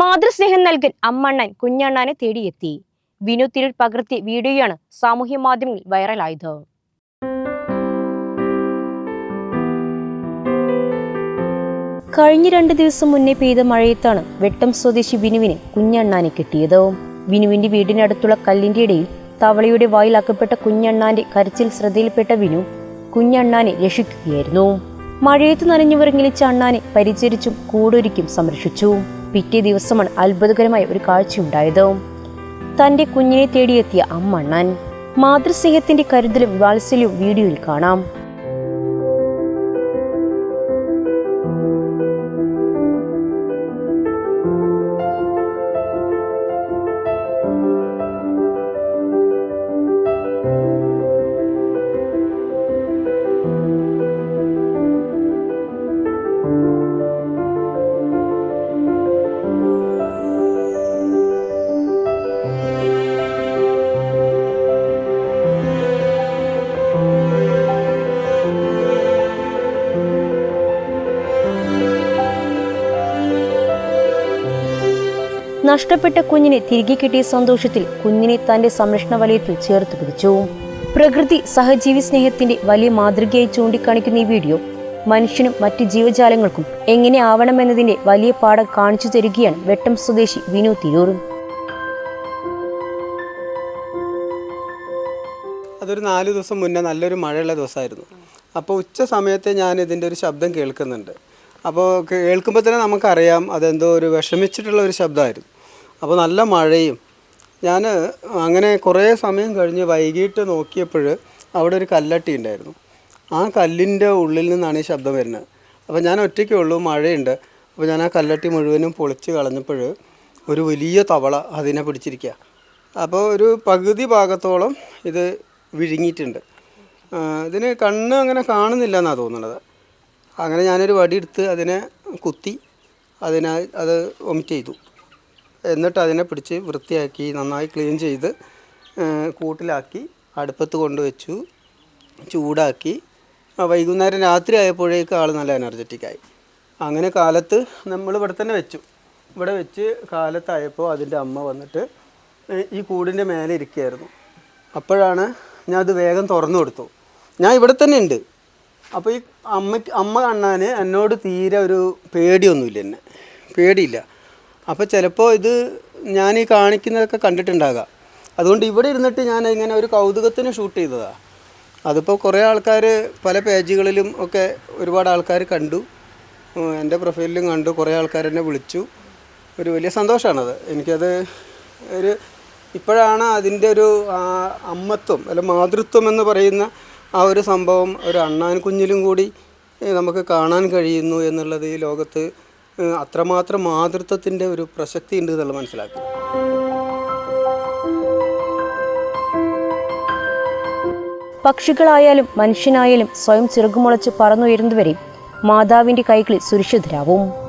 മാതൃസ്നേഹം നൽകാൻ അമ്മണ്ണൻ കുഞ്ഞണ്ണാനെ തേടിയെത്തി. വിനു തിരുൾ പകർത്തിയ വീഡിയോയാണ് സാമൂഹ്യ മാധ്യമങ്ങളിൽ വൈറലായത്. കഴിഞ്ഞ രണ്ട് ദിവസം മുന്നേ പെയ്ത മഴയത്താണ് വെട്ടം സ്വദേശി വിനുവിനെ കുഞ്ഞണ്ണാനെ കിട്ടിയത്. വിനുവിന്റെ വീടിനടുത്തുള്ള കല്ലിന്റെ ഇടയിൽ തവളയുടെ വായിൽ അകപ്പെട്ട കുഞ്ഞണ്ണാന്റെ കരച്ചിൽ ശ്രദ്ധയിൽപ്പെട്ട വിനു കുഞ്ഞണ്ണാനെ രക്ഷിക്കുകയായിരുന്നു. മഴയത്ത് നനഞ്ഞു വിറങ്ങിലിച്ച അണ്ണാനെ പരിചരിച്ചും കൂടൊരുക്കും സംരക്ഷിച്ചു. പിറ്റേ ദിവസമാണ് അത്ഭുതകരമായ ഒരു കാഴ്ചയുണ്ടായത്. തന്റെ കുഞ്ഞിനെ തേടിയെത്തിയ അമ്മണ്ണൻ മാതൃസ്നേഹത്തിന്റെ കരുതലും വാത്സല്യവും വീഡിയോയിൽ കാണാം. നഷ്ടപ്പെട്ട കുഞ്ഞിനെ തിരികെ കിട്ടിയ സന്തോഷത്തിൽ കുഞ്ഞിനെ തന്റെ സംരക്ഷണ വലയത്തിൽ ചേർത്ത് പിടിച്ചു. പ്രകൃതി സഹജീവി സ്നേഹത്തിന്റെ വലിയ മാതൃകയായി ചൂണ്ടിക്കാണിക്കുന്ന ഈ വീഡിയോ മനുഷ്യനും മറ്റ് ജീവജാലങ്ങൾക്കും എങ്ങനെ ആവണമെന്നതിന്റെ വലിയ പാഠം കാണിച്ചു തരികയാണ് വെട്ടം സ്വദേശി വിനു തിരൂർ. അതൊരു നാല് ദിവസം മുന്നേ നല്ലൊരു മഴയുള്ള ദിവസമായിരുന്നു. അപ്പോൾ ഉച്ച സമയത്ത് ഞാൻ ഇതിന്റെ ഒരു ശബ്ദം കേൾക്കുന്നുണ്ട്. അപ്പോൾ കേൾക്കുമ്പോൾ തന്നെ നമുക്കറിയാം അതെന്തോ ഒരു വിഷമിച്ചിട്ടുള്ള ഒരു ശബ്ദമായിരുന്നു. അപ്പോൾ നല്ല മഴയും. ഞാൻ അങ്ങനെ കുറേ സമയം കഴിഞ്ഞ് വൈകിട്ട് നോക്കിയപ്പോൾ അവിടെ ഒരു കല്ലട്ടി ഉണ്ടായിരുന്നു. ആ കല്ലിന്റെ ഉള്ളിൽ നിന്നാണ് ഈ ശബ്ദം വരുന്നത്. അപ്പോൾ ഞാൻ ഒറ്റയ്ക്കേ ഉള്ളൂ മഴയുണ്ട്. അപ്പോൾ ഞാൻ ആ കല്ലട്ടി മുഴുവനും പൊളിച്ച് കളഞ്ഞപ്പോൾ ഒരു വലിയ തവള അതിനെ പിടിച്ചിരിക്കുക. അപ്പോൾ ഒരു പകുതി ഭാഗത്തോളം ഇത് വിഴുങ്ങിയിട്ടുണ്ട്. ഇതിന് കണ്ണ് അങ്ങനെ കാണുന്നില്ല എന്നാണ് തോന്നുന്നത്. അങ്ങനെ ഞാനൊരു വടിയെടുത്ത് അതിനെ കുത്തി അതിനെ അത് വൊമിറ്റ് ചെയ്തു. എന്നിട്ട് അതിനെ പിടിച്ച് വൃത്തിയാക്കി നന്നായി ക്ലീൻ ചെയ്ത് കൂട്ടിലാക്കി അടുപ്പത്ത് കൊണ്ടുവച്ചു ചൂടാക്കി. വൈകുന്നേരം രാത്രി ആയപ്പോഴേക്കും ആൾ നല്ല എനർജറ്റിക്കായി അങ്ങനെ കാലത്ത് നമ്മൾ ഇവിടെ തന്നെ വെച്ചു. ഇവിടെ വെച്ച് കാലത്തായപ്പോൾ അതിന്റെ അമ്മ വന്നിട്ട് ഈ കൂടിന്റെ മേലെ ഇരിക്കുകയായിരുന്നു അപ്പോഴാണ് ഞാൻ അത് വേഗം തുറന്നു കൊടുത്തു. ഞാൻ ഇവിടെ തന്നെ ഉണ്ട്. അപ്പോൾ ഈ അമ്മയ്ക്ക് അമ്മ കാണാൻ എന്നോട് തീരെ ഒരു പേടിയൊന്നുമില്ല എന്നെ. പേടിയില്ല. അപ്പോൾ ചിലപ്പോൾ ഇത് ഞാൻ ഈ കാണിക്കുന്നതൊക്കെ കണ്ടിട്ടുണ്ടാകാം. അതുകൊണ്ട് ഇവിടെ ഇരുന്നിട്ട് ഞാൻ ഇങ്ങനെ ഒരു കൗതുകത്തിന് ഷൂട്ട് ചെയ്തതാണ് അതിപ്പോൾ കുറേ ആൾക്കാർ പല പേജുകളിലും ഒക്കെ ഒരുപാട് ആൾക്കാർ കണ്ടു. എന്റെ പ്രൊഫൈലിലും കണ്ടു. കുറേ ആൾക്കാർ എന്നെ വിളിച്ചു. ഒരു വലിയ സന്തോഷമാണത് എനിക്കത് ഒരു ഇപ്പോഴാണ് അതിന്റെ ഒരു അമ്മത്വം അല്ല മാതൃത്വം എന്ന് പറയുന്ന ആ ഒരു സംഭവം ഒരു അണ്ണാൻ കുഞ്ഞിലും കൂടി നമുക്ക് കാണാൻ കഴിയുന്നു എന്നുള്ളത് ഈ ലോകത്ത് അത്രമാത്രം മാതൃത്വത്തിന്റെ ഒരു പ്രസക്തി ഉണ്ട് എന്നുള്ളത് മനസ്സിലാക്കി. പക്ഷികളായാലും മനുഷ്യനായാലും സ്വയം ചിറകുമുളച്ച് പറന്നുയരുന്നവരെ മാതാവിന്റെ കൈകളിൽ സുരക്ഷിതരാവും.